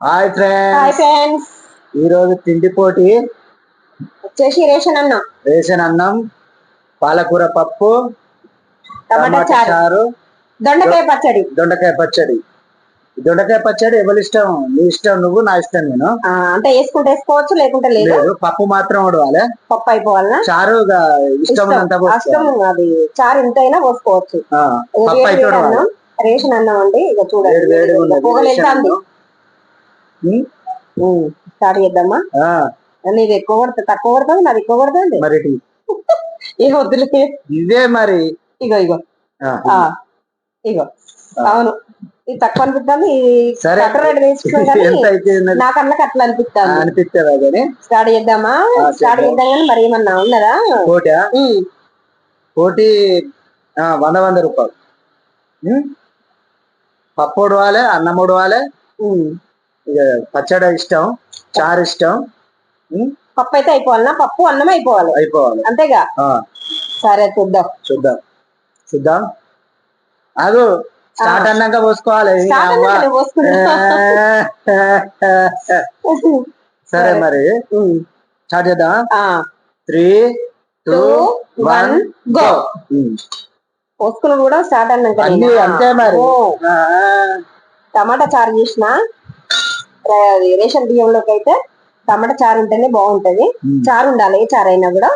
Hi hi friends friends ఈ రోజు తిండి పోటీ. వచ్చేసి రేషన్ అన్నం. రేషన్ అన్నం పాలకూర పప్పు టమాటా చారు. చారు దొండకాయ పచ్చడి. దొండకాయ పచ్చడి. దొండకాయ పచ్చడి ఎవరి ఇష్టం? నీ ఇష్టం నువ్వు నా ఇష్టం నేను. అంటే వేసుకుంటే వేసుకోవచ్చు లేకుంటే లేదు. పప్పు మాత్రం ఉడవాలి పప్పు అయిపోవాలనా? చారు ఇష్టం. అది. చారు ఎంతైనా పోసుకోవచ్చు. పప్పు అయితే రేషన్ అన్నం అండి ఇక చూడండి వేడిగా ఉన్నది పొగలు రేషన్ వెళ్తాంది అన్నం. ఉమ్, స్టార్ట్ చేద్దామా? ఆ, నీది ఎక్కువ కొడుతుంది తక్కువ కొడుతుంది నాది ఎక్కువ కొడుతుంది మరి. ఇక వద్దులే. ఇదే మరి. ఇగో ఇగో. ఇగో. అవును. ఇది తక్కువ అనిపిస్తుంది ఈ సరే. కట్ట రేటు వేసుకున్నాం కానీ ఎంత అయితే ఉన్నది? నా కళ్ళకి అట్లా ఆ, అనిపిస్తుంది అనిపిస్తుందా కానీ స్టార్ట్ చేద్దామా? స్టార్ట్ చేద్దాం. కానీ మరి ఏమన్నా ఉన్నదా. పోటీ ఆ, వంద వంద రూపాయలు? పప్పు ఉడవాలి అన్నం ఉడవాలి పచ్చడి ఇష్టం చారు ఇష్టం? పప్పు అయితే అయిపోవాలనా? పప్పు అన్నం అయిపోవాలి. అయిపోవాలి. అంతేగా? సరే చూద్దాం. చూద్దాం. చూద్దాం. అదు స్టార్ట్ అన్నాక పోసుకోవాలి. సరే మరి. స్టార్ట్ చేద్దాం ఆ, త్రీ టూ వన్ గో. పోసుకుని కూడా స్టార్ట్ అన్నాక అన్ని అంతే మరి. టమాటా చారు చేసిన? రేషన్ బియ్యంలోకి అయితే టమాటా చారు ఉంటేనే బాగుంటది. చారు ఉండాలి ఏ చారు అయినా కూడా.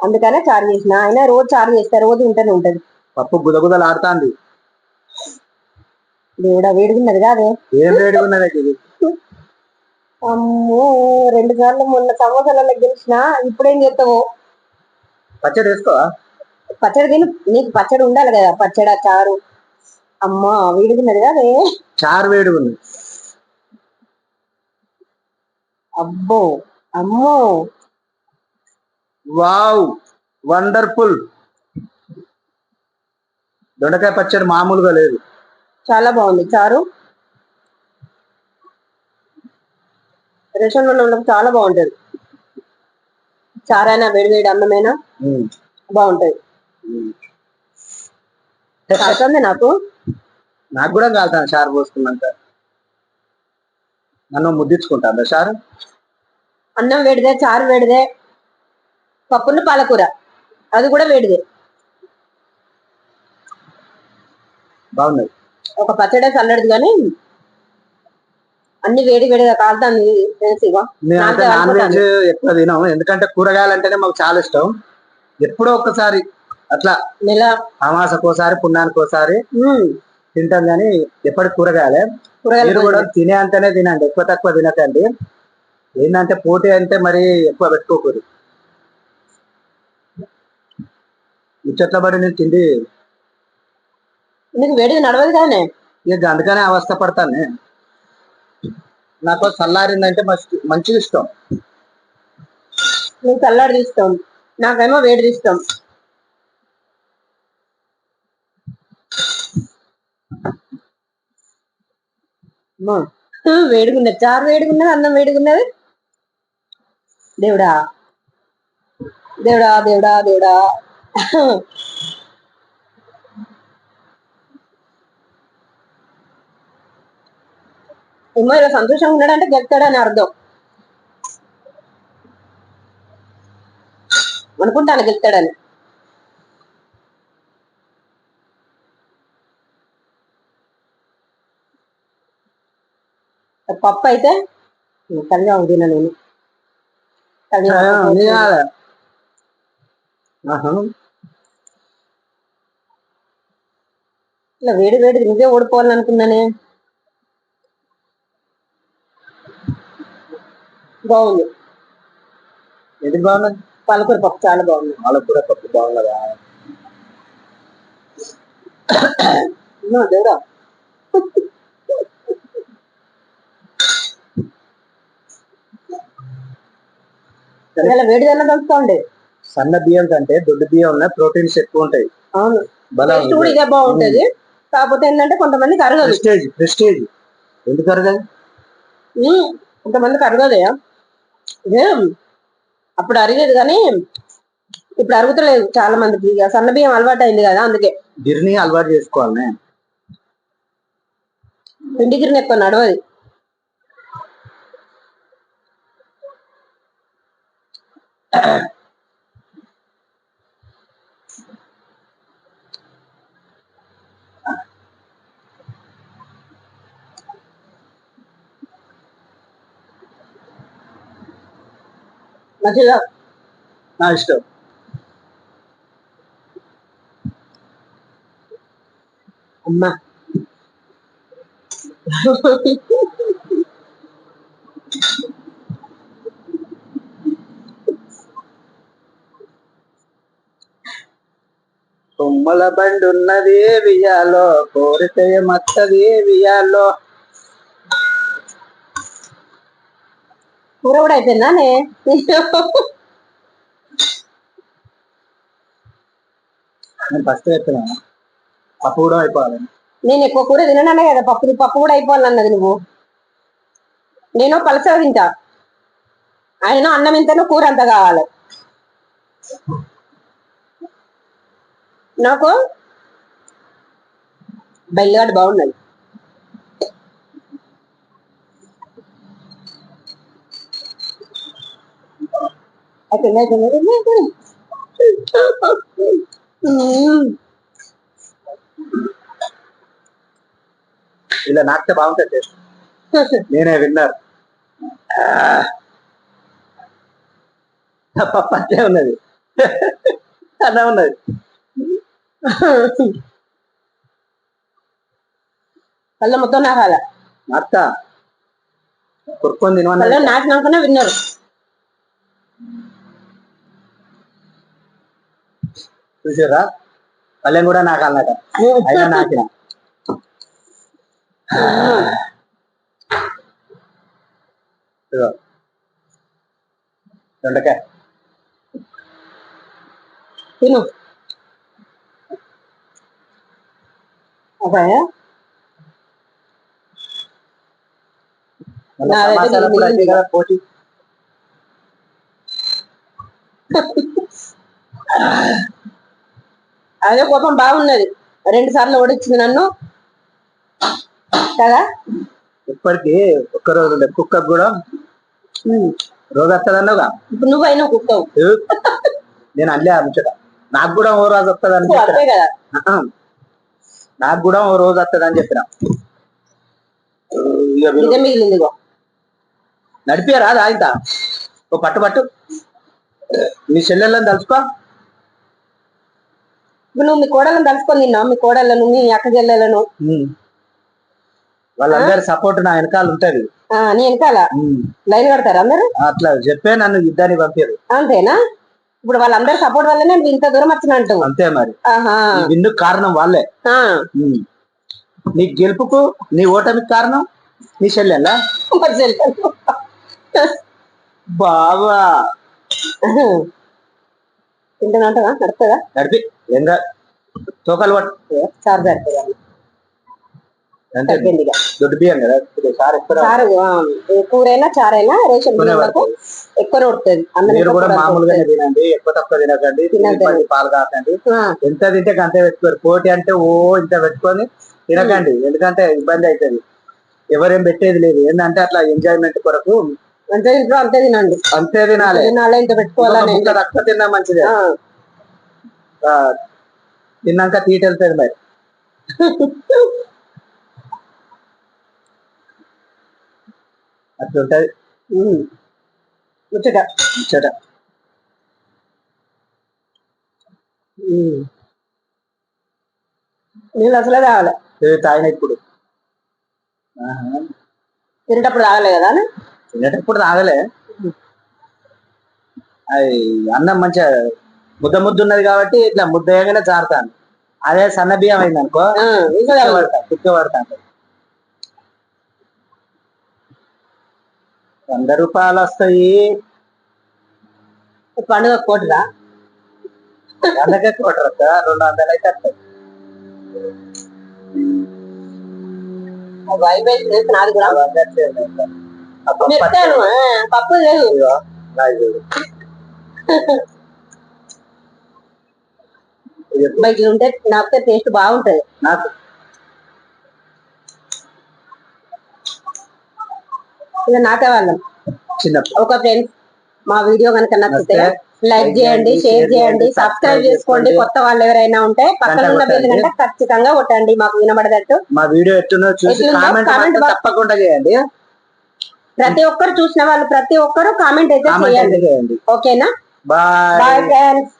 అందుకనే చారు చేసిన. అయినా రోజు చారు చేస్తే రోజు ఉంటేనే ఉంటది. పప్పు గుదగుదలు ఆడుతాంది. దేవుడా వేడిగున్నది కాదే ఏం అమ్మో రెండు సార్లు మొన్న సమోసాలలో గెలిచిన ఇప్పుడేం చేస్తావు? పచ్చడి వేసుకోవా? పచ్చడి తిని. నీకు పచ్చడి ఉండాలి కదా పచ్చడి చారు. అమ్మా వేడిగున్నది కాదే చారు వేడిగా ఉంది అబ్బో అమ్మో. Wow wonderful. దొండకాయ పచ్చడి మామూలుగా లేదు. చాలా బాగుంది. చారు? రేషన్ వాళ్ళకి చాలా బాగుంటది. చారైనా వేడి వేడి అన్నమైనా. బాగుంటది. నాకు. నాకు కూడా కాలుతాను చారు పోసుకున్నాక. నన్ను ముద్దించుకుంటా చారు అన్నం వేడిదే చారు వేడిదే పప్పును పాలకూర. అది కూడా వేడిదే. బాగున్నది ఒక పచ్చడి చల్లడిది కానీ అన్ని వేడి వేడిగా నేను వెజ్ అనుకుంటాను. ఎక్కువ తినాం ఎందుకంటే కూరగాయలు అంటేనే మాకు చాలా ఇష్టం. ఎప్పుడో ఒక్కసారి అట్లా నెల అమాసకోసారి పుణ్యానికోసారి తింటాం కానీ ఎప్పటికి కూరగాయలే. కూరగాయలు కూడా తినే అంతనే తినండి ఎక్కువ తక్కువ తినకండి. ఏంటంటే పోటీ అంటే మరి ఎక్కువ పెట్టుకోకూడదు. ముచ్చట్ల పడి నేను తిండి నీకు వేడిది నడవదు కానీ. ఇక అందుకనే అవస్థ పడతాను. నాకు చల్లారిందంటే మస్తు మంచిగా ఇష్టం. నీకు చల్లాడి తీస్తాం. నాకేమో వేడి తీస్తాం అమ్మా, వేడిగున్నది చారు వేడిగున్నది అన్నం వేడిగున్నది దేవుడా దేవుడా దేవుడా దేవుడా ఏమో ఇలా సంతోషంగా ఉన్నాడంటే గెలుతాడని అర్థం అనుకుంటాను గెలుతాడని పప్పు అయితే కలిగా తిన నేను. ఇట్లా వేడి వేడి నువ్వే ఓడిపోవాలనుకున్నానే బాగుంది. ఏది బాగున్నది పాలకూర పప్పు చాలా బాగుంది. కూడా పప్పు బాగున్నదా దేవుడా? వేడి దన్న దంచుకోండి సన్న బియ్యం కంటే దొడ్డు బియ్యం ఉన్న ప్రోటీన్స్ ఎక్కువ ఉంటాయి. అవును. కూడా ఇదే బాగుంటది. కాకపోతే ఏంటంటే కొంతమందికి అరగదు ప్రెస్టేజ్ ప్రెస్టేజ్. ఎందుకు కొంతమందికి అరగదే ఇదే అప్పుడు అరిగేది కానీ ఇప్పుడు అరుగుతలేదు చాలా మందికి. సన్న బియ్యం అలవాటు అయింది కదా అందుకే. గిర్ని అలవాటు చేసుకోవాలి పిండి గిరిని ఎక్కువ నడవది. మంచిగా నా ఇష్టం అమ్మా కొమ్మల బండి ఉన్నది వియాలో కోరితే మత్తది వియాలో కూర కూడా అయిపోయిందా నే? నేను ఫస్ట్ చెప్తున్నా పప్పు కూడా అయిపోవాలి. నేను ఎక్కువ కూర తినననే కదా పప్పు పప్పు కూడా అయిపోవాలన్నది నువ్వు. నేను పలసగా తింటా. ఆయన అన్నం ఎంతనో కూర అంత కావాలి. నాకు బెల్లగాడు బాగున్నది అయిపోయింది, ఇలా నాకితే బాగుంటుంది నేనే విన్నారు పప్పు అంతే ఉన్నది. అలా ఉన్నది. కళ్ళ మొత్తం నాకాల. అత్త కొరుక్కొని కళ్ళ తినవన్నది నాకినాకనే విన్నారు. చూసారా? పల్లెం కూడా నాకు అన్నట అయినా నాకిన. దొండకాయ. తిను. అదే పోటీ. అదే కోపం బాగున్నది. రెండు సార్లు ఓడించింది నన్ను. కదా? ఇప్పటికి ఒక్క రోజు ఉండే కుక్కకు కూడా. రోజు వస్తుందన్నావుగా ఇప్పుడు నువ్వు అయినా కుక్కవు? నేను అల్లే ముచ్చట. నాకు కూడా ఓ రోజు వస్తుంది అంతే కదా. నాకు కూడా ఓ రోజు వస్తుంది అని చెప్పిన మిగిలింది నడిపారా రాయిత ఓ పట్టు పట్టు. మీ చెల్లెళ్ళని తలుచుకో. నువ్వు మీ కోడలను తలుసుకొని తిన్నావు? మీ కోడళ్ళను మీ అక్క చెల్లెలను. వాళ్ళందరి సపోర్ట్ నా వెనకాల ఉంటది. నీ వెనకాల. లైన్ కడతారు అందరు? అట్లా చెప్పే నన్ను యుద్ధానికి పంపారు. అంతేనా? ఇప్పుడు వాళ్ళందరి సపోర్ట్ వల్లనే ఇంత దూరం వచ్చినట్టు. అంతే మరి. విన్ను కారణం వాళ్ళే. నీ గెలుపుకు నీ ఓటమికి కారణం నీ చెల్లెలా. బావా. తింటున్నట్టుగా నడుస్తుందా? నడిపి. ఏం కాదు తోకలు పట్టు. చారు ఇక. దొడ్డు బియ్యం కదా? చారు కూరైనా చారైనా రేషన్ బియ్యంలకు ఎక్కువ అన్నం మీరు కూడా మామూలుగానే. తినండి. ఎక్కువ తక్కువ తినకండి. పాలు కాకండి. ఎంత తింటే అంతే పెట్టుకోరు. పోటీ అంటే ఓ ఇంత పెట్టుకొని తినకండి. ఎందుకంటే ఇబ్బంది అవుతుంది. ఎవరేం పెట్టేది లేదు. ఏంటంటే అట్లా ఎంజాయ్మెంట్ కొరకు అంతే ఇంట్లో అంతే తినండి. అంతే తినాలి. తినాలి ఇంత పెట్టుకోవాలని ముక్క తక్కువ తిన్నా మంచిదే. తిన్నాక తీట వెళ్తుంది మరి. అట్లుంటది. ముచ్చట ముచ్చట. నీళ్ళు అసలే తాగాలి ఏ తాగిన ఇప్పుడు. తినేటప్పుడు తాగలే కదా? తినేటప్పుడు తాగలే అది అన్నం మంచిగా ముద్ద ముద్ద ఉన్నది కాబట్టి ఇట్లా ముద్ద వేయగానే జారుతాను అదే సన్న బియ్యం అయింది అనుకో ఆ, ఇంకా తాగాలి. కుక్క పడతాను వంద రూపాయలు వస్తాయి. పండుగ కోటిరా? వందకే కొట్టరు అక్క, రెండు వందలు అయితే వస్తాయి. పప్పు లేదు. బయట ఉంటే నాకే టేస్ట్ బాగుంటది. నాకు ఇక నాకే వాళ్ళం. ఒక ఫ్రెండ్స్ మా వీడియో కనుక నచ్చితే లైక్ చేయండి షేర్ చేయండి సబ్స్క్రైబ్ చేసుకోండి. కొత్త వాళ్ళు ఎవరైనా ఉంటే పక్కన ఉన్న బెల్ గంట ఖచ్చితంగా కొట్టండి. మాకు వినబడదట్టు మా వీడియో ఎట్టునో చూసి కామెంట్ తప్పకుండా చేయండి. ప్రతి ఒక్కరు చూసిన వాళ్ళు ప్రతి ఒక్కరు కామెంట్ అయితే చేయండి. ఓకేనా? Bye bye friends